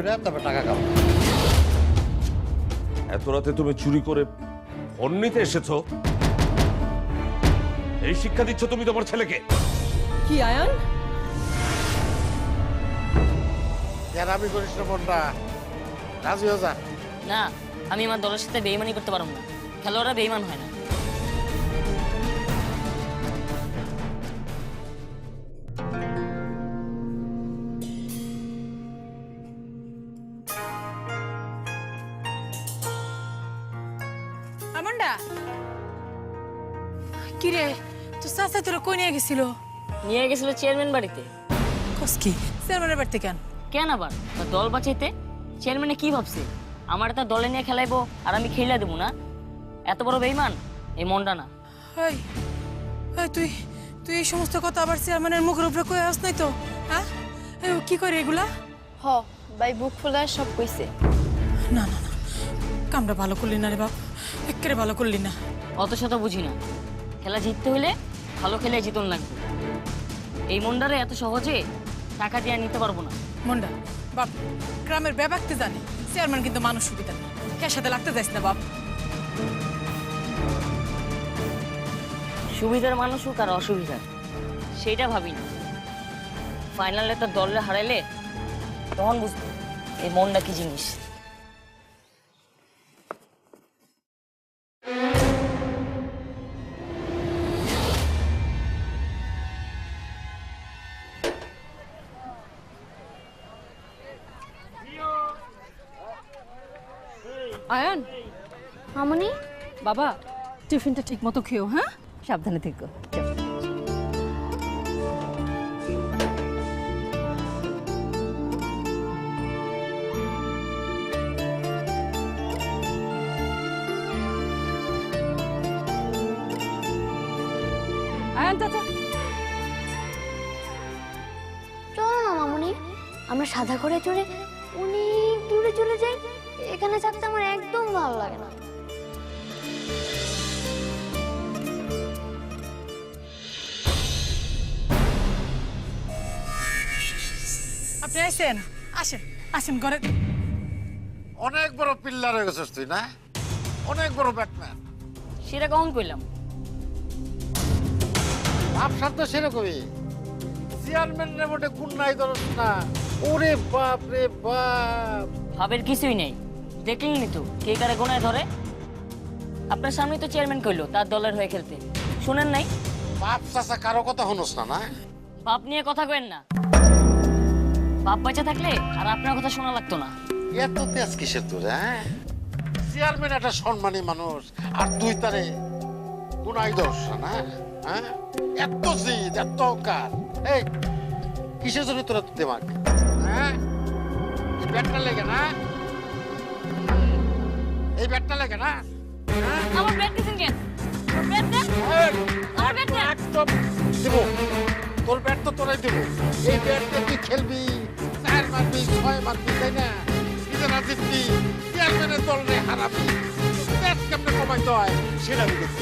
করে টাকা এত রাতে তুমি চুরি করে ফোন নিতে এসেছ? এই শিক্ষা দিচ্ছ তুমি তোমার ছেলেকে? কি আয়ান? আমি করিস না মনটা রাজি হয়ে যা। না আমি আমার দলের সাথে বেইমানি করতে পারব না। খেলোয়াড়রা বেইমান হয় না। কই নিয়ে গেছিল? নিয়ে গেছিল চেয়ারম্যান বাড়িতে। কস কি? চেয়ারম্যানের বাড়িতে কেন? কেন আবার? তা দল বাঁচাইতে? চেয়ারম্যানে কি ভাবছে? আমার তার দলে নিয়ে খেলাইবো আর আমি খেলা দেবো না। এত বড় বেইমান? এই মনটা না। ওই ওই তুই তুই এই সমস্ত কথা আবার চেয়ারম্যানের মুখের উপরে কই আস নাই তো? হ্যাঁ? কি করে এগুলা? হ ভাই বুক খোলা সব কইছে। না না না কামটা ভালো করলি না রে বাপ। একেবারে ভালো করলি না। অত শত বুঝি না। খেলা জিততে হলে ভালো খেলে জিতন লাগবে। এই মনটারে এত সহজে টাকা দিয়ে নিতে পারব না। মন্ডা বাপ গ্রামের ব্যাপারতে জানি। চেয়ারম্যান কিন্তু মানুষ সুবিধা না এর সাথে লাগতে যাইস না বাপ? সুবিধার মানুষ হোক আর অসুবিধার সেইটা ভাবি না। ফাইনালে তো দলরে হারাইলে তখন বুঝব এই মনটা কি জিনিস। বাবা টিফিনটা ঠিক মতো খেও হ্যাঁ? সাবধানে থেকো। যাও। চলো না মামনি। আমরা সাদা করে চড়ে অনেক দূরে চলে যাই। এখানে থাকতে আমার একদম ভালো লাগে না। আপনি আইসেন আসেন আসেন ঘরে। অনেক বড় পিল্লার হয়ে গেছিস তুই না? অনেক বড় ব্যাটম্যান। সেটা কখন কইলাম? ভাবসাব তো সেরকমই। চেয়ারম্যান রে মোটে কোন নাই ধরস না। ওরে বাপ রে বাপ। ভাবের কিছুই নেই। দেখলেনই তো কে কারে গোনায় ধরে? আপনার সামনে তো চেয়ারম্যান কইলো তার দলের হয়ে খেলতে। শুনেন নাই? বাপ চাচা কারও কথা হনস না না? বাপ নিয়ে কথা কেন না। বাপ বাচ্চা থাকলে আর আপনার কথা শোনা লাগতো না। এত তেজ কিসের তোর হ্যাঁ? চেয়ারম্যান একটা সম্মানী মানুষ আর তুই তারে গুনাই না? হ্যাঁ? এত জিদ এত অহংকার। এই কিসের জন্য তোরা দেমাগ? হ্যাঁ? এই ব্যাটটা লেগে না? এই ব্যাটটা লেগে না? হ্যাঁ? আমার ব্যাট দিছেন কেন? ব্যাট এই, আমার ব্যাট দেন? একদম দেব। তোর ব্যাট তো তোরাই দেবো। এই ব্যাট দিয়ে তুই খেলবি। চার মারবি, ছয় মারবি, তাই না? নিজেরা জিতবি চেয়ারম্যানের দল রে হারাবি। ব্যাট কেমনে কমাইতে হয়, সেটা আমি দেখব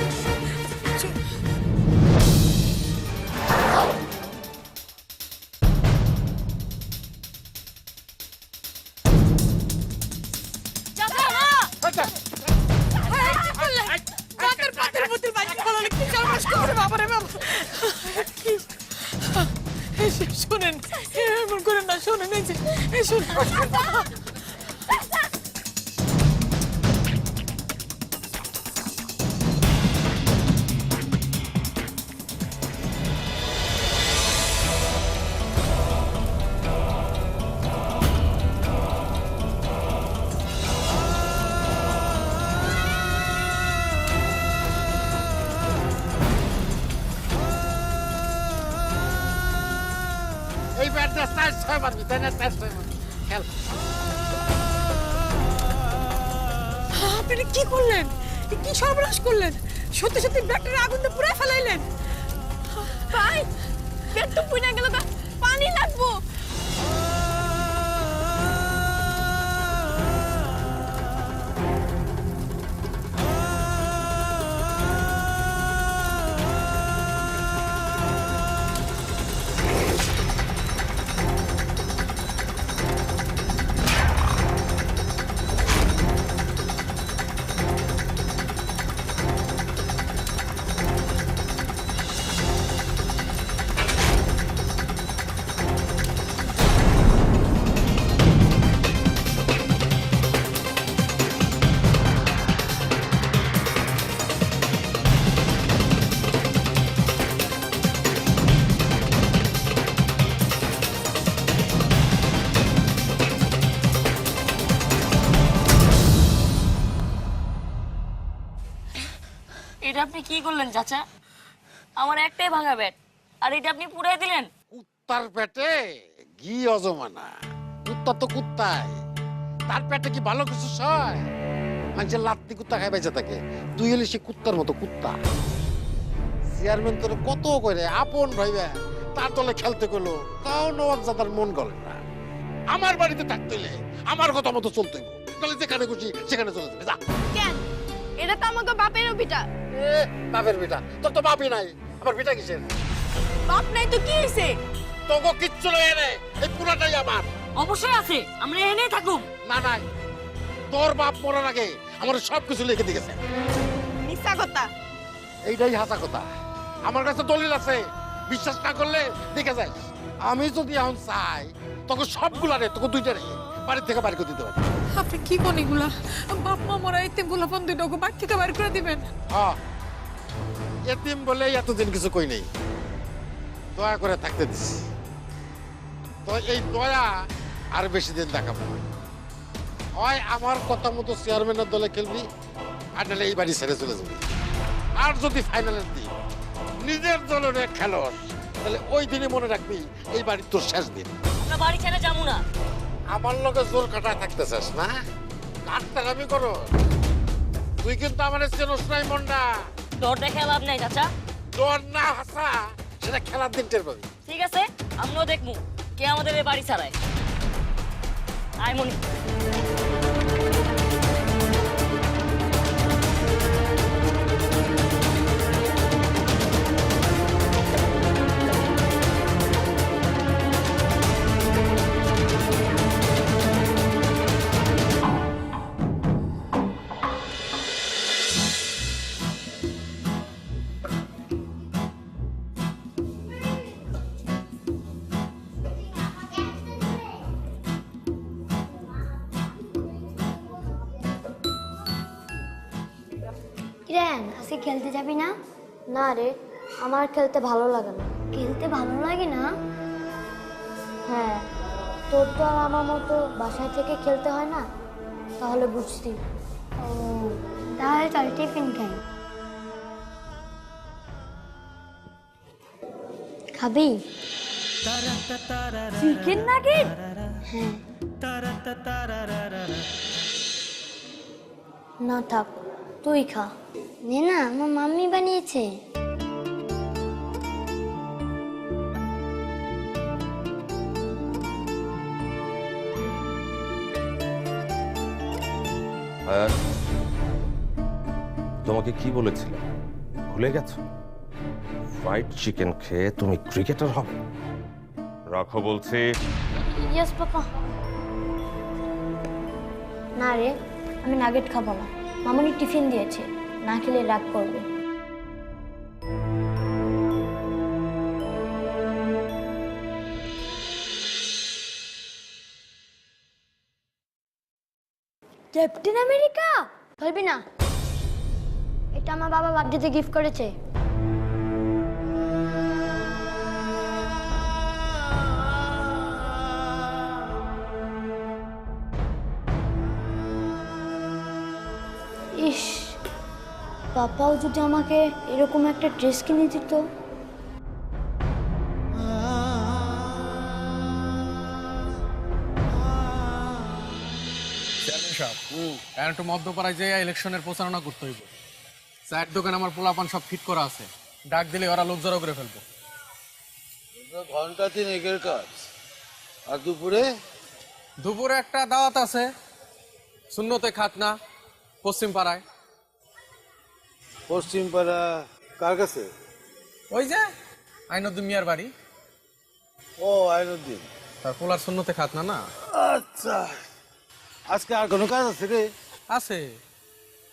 এই যে শুনেন এমন করেন না শুনেন এই যে এই শুনেন এই আপনি কি করলেন? কি সর্বনাশ করলেন? সত্যি সত্যি ব্যাটের আগুন দিয়ে পুড়ে ফেলাইলেন। ভাই পেট তো পুড়ে গেল পানি লাগবো। কি করলেন চাচা? আমার একটাই ভাঙা ব্যাট। আর এটা আপনি পুরাই দিলেন? কুত্তার পেটে ঘি অজমানা। কুত্তা তো কুত্তাই। তার পেটে কি ভালো কিছু সয় মানুষের লাত্তি কুত্তা খাই বেঁচে থাকে। তুই হলি সে কুত্তার মতো কুত্তা। চেয়ারম্যান তোর কত করে আপন ভাইবে। তার দলে খেলতে গেলো তাও নবাবজাদার মন গলে না। আমার বাড়িতে থাকতে হইলে আমার কথা মতো চলতে তাহলে যেখানে খুশি সেখানে চলে যাবে। যা। কেন? এটা তো আমাকে বাপেরও বিটা এ, বাপের বিটা তোর তো বাপই নাই। আমার বিটা কিসের? বাপ নাই তো কি হয়েছে তোকে কিচ্ছু নয় রে এই পুরাটাই আমার। অবশ্যই আছে। আমরা এনেই থাকুক না নাই। তোর বাপ মরার আগে আমার সব কিছু লিখে দিয়েছে। মিথ্যা কথা। এইটাই হাসা কথা। আমার কাছে দলিল আছে। বিশ্বাস না করলে দেখে যাই আমি যদি এখন চাই তোকে সবগুলা রে তোকে দুইটা রে বাড়ি থেকে বাড়ি করে দিতে পারি আপনি কি কোন এগুলা? বাপ মা মরা এতে গোলাপন দুই ডগো বাড়ি থেকে বাইর করে দিবেন। হ্যাঁ। এতিম বলে এতদিন কিছু কই নেই। দয়া করে থাকতে দিছি তো এই দয়া আর বেশি দিন দেখাবো হয় আমার কথা মতো চেয়ারম্যানের দলে খেলবি আর নাহলে এই বাড়ি ছেড়ে চলে যাবি। আর যদি ফাইনালের দিন নিজের দলের খেলোস তাহলে ওই দিনই মনে রাখবি এই বাড়ির তোর শেষ দিন। আমরা বাড়ি ছেড়ে যাব না। আমার লগে জোর কাটায় থাকতে চাস না? কাটতে কামি করো? তুই কিন্তু আমার চেনস নাই মন্ডা। দরটা দেখে লাভ নাই চাচা। তোর না হাসা। সেটা খেলার দিন টের পাবি। ঠিক আছে আমিও দেখব কে আমাদের এই বাড়ি ছাড়ায়। আয় মনি। কিরেন আজকে খেলতে যাবি না? না রে আমার খেলতে ভালো লাগে না। খেলতে ভালো লাগে না? হ্যাঁ তোর তো আর আমার মতো বাসায় থেকে খেলতে হয় না তাহলে বুঝতি। ও তাহলে চল টিফিন খাই। খাবি? চিকেন নাগেট হ্যাঁ না থাক তুই খা। নে না আমার মাম্মি বানিয়েছে। আর তোমাকে কি বলেছিলাম ভুলে গেছো? ফ্রাইড চিকেন খেয়ে তুমি ক্রিকেটার হবে। রাখো বলছি। Yes papa. না রে আমি নাগেট খাব না। মামনি টিফিন দিয়েছে না খেলে রাগ করবে। Captain America? বলবি না। এটা আমার বাবা বার্থডেতে গিফট করেছে। পাপাও যদি আমাকে এরকম একটা ড্রেস কিনে দিত। একটু মধ্যপাড়ায় যেয়ে ইলেকশনের প্রচারণা করতে হইব। চায়ের দোকানে আমার পোলাপান সব ফিট করা আছে। ডাক দিলে ওরা লোক জড়ো করে ফেলব। ঘণ্টা তিনেকের কাজ। আর দুপুরে? দুপুরে একটা দাওয়াত আছে। শূন্যতে খাতনা পশ্চিম পাড়ায় পশ্চিম পাড়া কার কাছে? ওই যে আইনুদ্দিন মিয়ার বাড়ি। ও আইনুদ্দিন তার পোলার শূন্যতে খাতনা না না? আচ্ছা। আজকে আর কোনো কাজ আছে রে? আছে।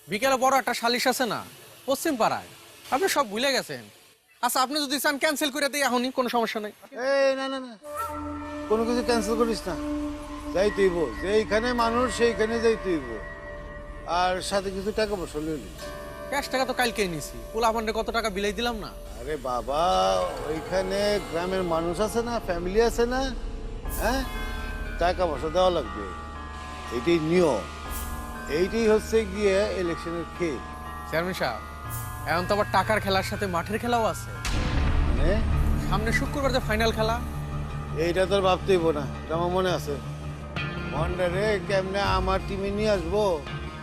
বিকেলে বড় একটা সালিশ আছে না পশ্চিম পাড়ায়। আপনি সব ভুলে গেছেন। আচ্ছা আপনি যদি চান ক্যান্সেল করে দিই এখনই কোনো সমস্যা নেই। এই না না না। কোনো কিছু ক্যান্সেল করিস না। যাই তুইব যেইখানে মানুষ সেইখানে যাই তুইব আর সাথে কিছু টাকা পয়সা লইলি। ক্যাশ টাকা তো কালকেই নিছি। পোলাপান্ডে কত টাকা বিলাই দিলাম না? আরে বাবা ওইখানে গ্রামের মানুষ আছে না ফ্যামিলি আছে না হ্যাঁ? টাকা পয়সা দেওয়া লাগবে। এইটাই নিয়ম। এইটাই হচ্ছে গিয়ে ইলেকশনের খেল। চেয়ারম্যান সাহেব এখন তো আবার টাকার খেলার সাথে মাঠের খেলাও আছে। মানে? সামনে শুক্রবার যে ফাইনাল খেলা। এইটা তোর ভাবতেই না এটা আমার মনে আছে। মন্ডারে কেমনে আমার টিমে নিয়ে আসব?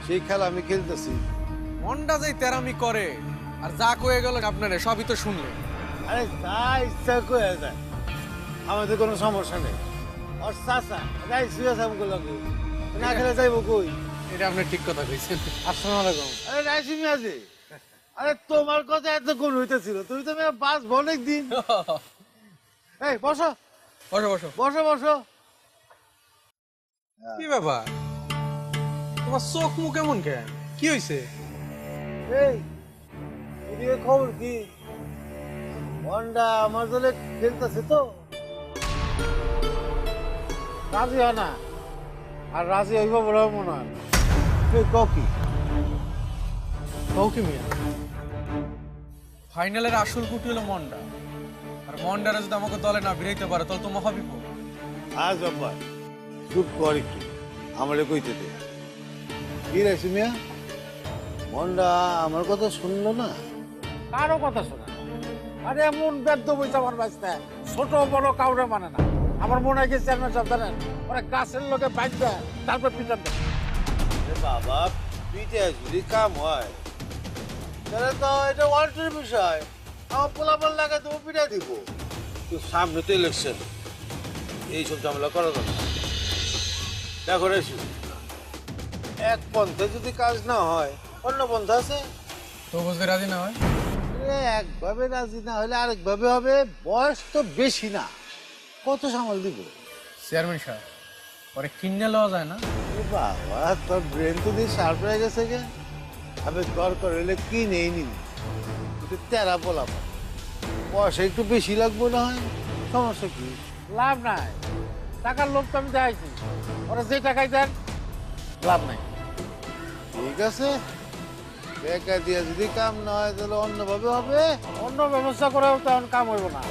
সেই খেলা আমি খেলতেছি। মনটা যেই তেরামি করে আর যা কয়ে গেল আপনারে সবই তো শুনলে। আরে তা ইচ্ছা করে যায় আমাদের কোনো সমস্যা নেই। আর চাচা রাই শুয়ে সামগুলো লাগে। না খেলে যাইবো কই? এটা আপনি ঠিক কথা কইছেন। আসসালামু আলাইকুম। আরে রাইসি মিয়াজি আরে তোমার কথা এত কোন হইতেছিল তুমি তো মেয়ে বাস অনেক দিন। এই বসো। বসো বসো। বসো বসো। কি ব্যাপার? তোমার চোখ মুখ কেমন কেন? কি হয়েছে এই এদিকে খবর কি? মন্ডা আমার দলে খেলতেছে তো। রাজি হয় না। আর রাজি হইব বলে মনে হয় না। তুই ক কি? কও কি মিয়া? ফাইনালের আসল কুটি হলো মন্ডা। আর মন্ডারে যদি আমাকে দলে না বেরাইতে পারে তাহলে তো মহাবিপদ। আজ ব্যাপার চুপ কর একটু। আমারে কইতে দে। কি রে সুমিয়া? মন্ডা আমার কথা শুনলো না? কারও কথা শোনা আরে এমন ব্যর্থ বইছে আমার বাঁচতে ছোট বড় কাউরে মানে না। আমার মনে হয় কি চেয়ারম্যান সাহেব জানেন? ওরা গাছের লোকে বাইক দেয় তারপর পিটার দেয়। বাবা পিঠে যদি কাম হয় তাহলে তো এটা ওয়ার্ল্ডের বিষয়। আমার পোলাপাল লাগে তুমি পিঠে দিব। তো সামনে তো ইলেকশন এইসব ঝামেলা করা যাবে। দেখো রেশু এক পন্থে যদি কাজ না হয় অন্য পন্থা আছে? তো বুঝতে রাজি না হয়? এ একভাবে রাজি না হলে আরেকভাবে হবে বয়স তো বেশি না। কত সামাল দিব? চেয়ারম্যান সাহেব পরে কিনে লওয়া যায় না? বাবা তোর ব্রেন তো দিয়ে শার্প হয়ে গেছে গে আমি দরকার হলে কি নেই নি তেরা বলাবো পয়সা একটু বেশি লাগবে না হয়? সমস্যা কি? লাভ নাই। টাকার লোভ তো আমি দেখাইছি। ওরা যে টাকাই দেন লাভ নাই। ঠিক আছে। বেকার দিয়ে যদি কাম না হয় তাহলে অন্যভাবে হবে। অন্য ব্যবস্থা করেও তেমন কাম হইব না।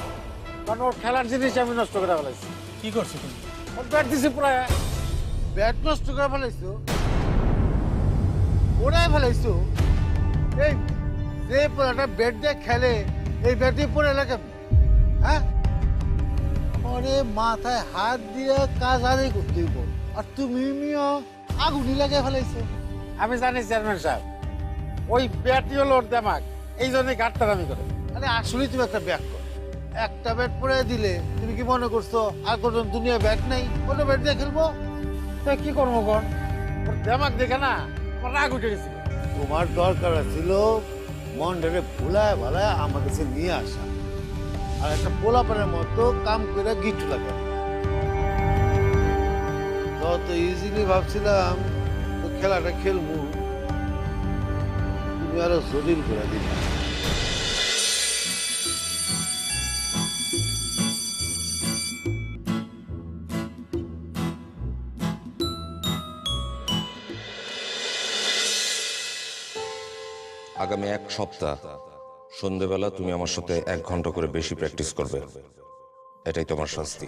কারণ ওর খেলার জিনিস আমি নষ্ট করে ফেলাইছি। কি করছ তুমি? ওর ব্যাট দিছি প্রায় ব্যাট নষ্ট করে ফেলাইছো? ওরাই ফেলাইছো? এই যে পোলাটা ব্যাট দিয়ে খেলে এই ব্যাট দিয়ে পড়ে এলাকা হ্যাঁ? আরে মাথায় হাত দিয়ে কাজ আদায় করতে আর তুমি মিয়া আগুনি লাগিয়ে ফেলাইছো। আমি জানি চেয়ারম্যান সাহেব। ওই ব্যাটই হলো ওর দেমাগ এই জন্যই গাট্টারামি করে। মানে আসলেই তুমি একটা ব্যাট করো। একটা ব্যাট পরে দিলে তুমি কি মনে করছ আর কোনো দুনিয়া ব্যাট নেই? অন্য ব্যাট দিয়ে খেলব? তা কি করব কোন ওর দেমাগ দেখে না আমার রাগ উঠে গেছিল তোমার দরকার ছিল মন মন্ডারে ভুলায় ভালায় আমার কাছে নিয়ে আসা। আর একটা পোলাপানের মতো কাম করে গিফট লাগা তত ইজিলি ভাবছিলাম তো খেলাটা খেলব। তুমি আরও জটিল করে দিলে। আগামী এক সপ্তাহ, সন্ধেবেলা তুমি আমার সাথে এক ঘণ্টা করে বেশি প্র্যাকটিস করবে। এটাই তোমার শাস্তি।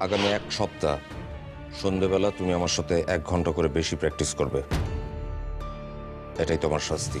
আগামী এক সপ্তাহ, সন্ধেবেলা তুমি আমার সাথে এক ঘণ্টা করে বেশি প্র্যাকটিস করবে। এটাই তোমার শাস্তি।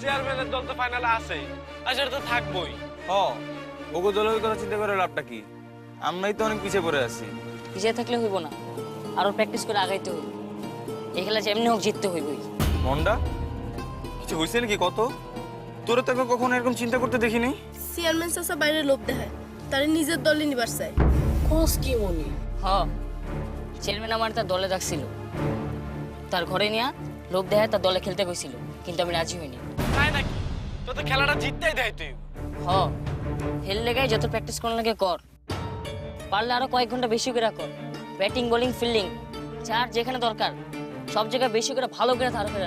চেয়ারম্যানের দল তো ফাইনালে আছেই। আর সেটা তো থাকবই। হ ওগো দলের কথা চিন্তা করে লাভটা কি? আমরাই তো অনেক পিছিয়ে পড়ে আছি। পিছিয়ে থাকলে হইব না। আরও প্র্যাকটিস করে আগাইতে হইব। এই খেলা যেমনি হোক জিততে হইবই। মন্ডা কিছু হয়েছে নাকি কত? তোরে তো কখনো এরকম চিন্তা করতে দেখিনি। চেয়ারম্যান চাচা বাইরে লোভ দেখায়। তারে নিজের দলে নিবার চায় কোস কি মনি? হ চেয়ারম্যান আমার তার দলে ডাকছিল। তার ঘরে নিয়ে লোভ দেখায় তার দলে খেলতে গেছিল কিন্তু আমি রাজি হইনি। তাই নাকি? তো তো খেলাটা জিততেই দেয় তুই। হ খেললে গায়ে যত প্র্যাকটিস করার লাগে কর। পারলে আরও কয়েক ঘণ্টা বেশি করে কর। ব্যাটিং বোলিং ফিল্ডিং চার যেখানে দরকার সব জায়গায় বেশি করে ভালো করে ধার করে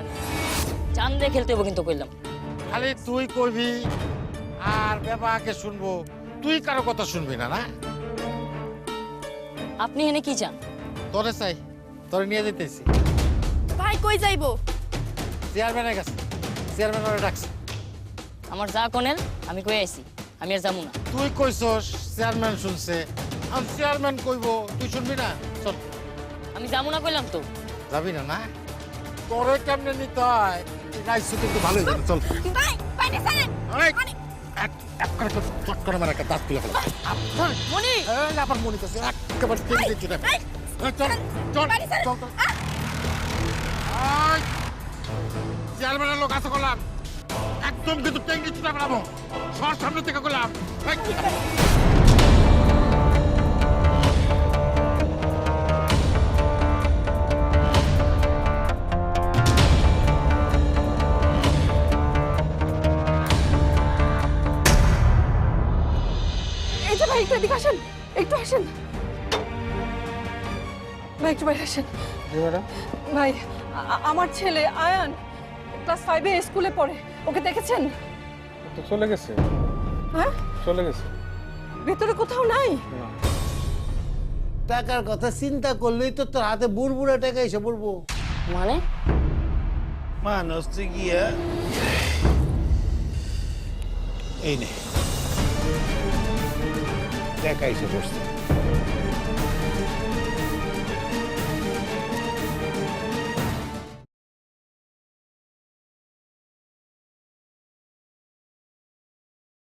চান দিয়ে খেলতে হবে কিন্তু কইলাম। খালি তুই কইবি আর বেবাকে শুনব। তুই কারও কথা শুনবি না না? আপনি এনে কি চান? তোরে চাই তোরে নিয়ে যেতেছি ভাই কই যাইবো? চেয়ারম্যানের কাছে। চেয়ারম্যান ওরা ডাকছে। আমার যা কনের আমি কই আইছি। আমি আর যাব না। তুই কইছস চেয়ারম্যান শুনছে। আর চেয়ারম্যান কইবো তুই শুনবি না? চল। আমি যাব না কইলাম তো। যাবি না না? তোরে কেমনে নিতে হয়? রাইস কিন্তু ভালোই জানে চল। ভাই বাইরে ছাড়েন মনি! মনে একেবারে দিচ্ছি চল চল চল চেয়ারম্যানের লোক আছে করলাম একদম কিন্তু টেঙ্গি ছুটে বেড়াবো সর সামনে থেকে করলাম একটু এদিকে আসেন। একটু আসেন। ভাই একটু বাইরে আসেন। আ- আমার ছেলে আয়ান ক্লাস ফাইভে স্কুলে পড়ে। ওকে দেখেছেন? তো চলে গেছে। হ্যাঁ? চলে গেছে। ভেতরে কোথাও নাই? টাকার কথা চিন্তা করলেই তো তোর হাতে বুড়বুড়া টাকা এসে পড়ব। মানে? মানুষ তুই গিয়া। এই নে। টাকা এসে পড়ছে।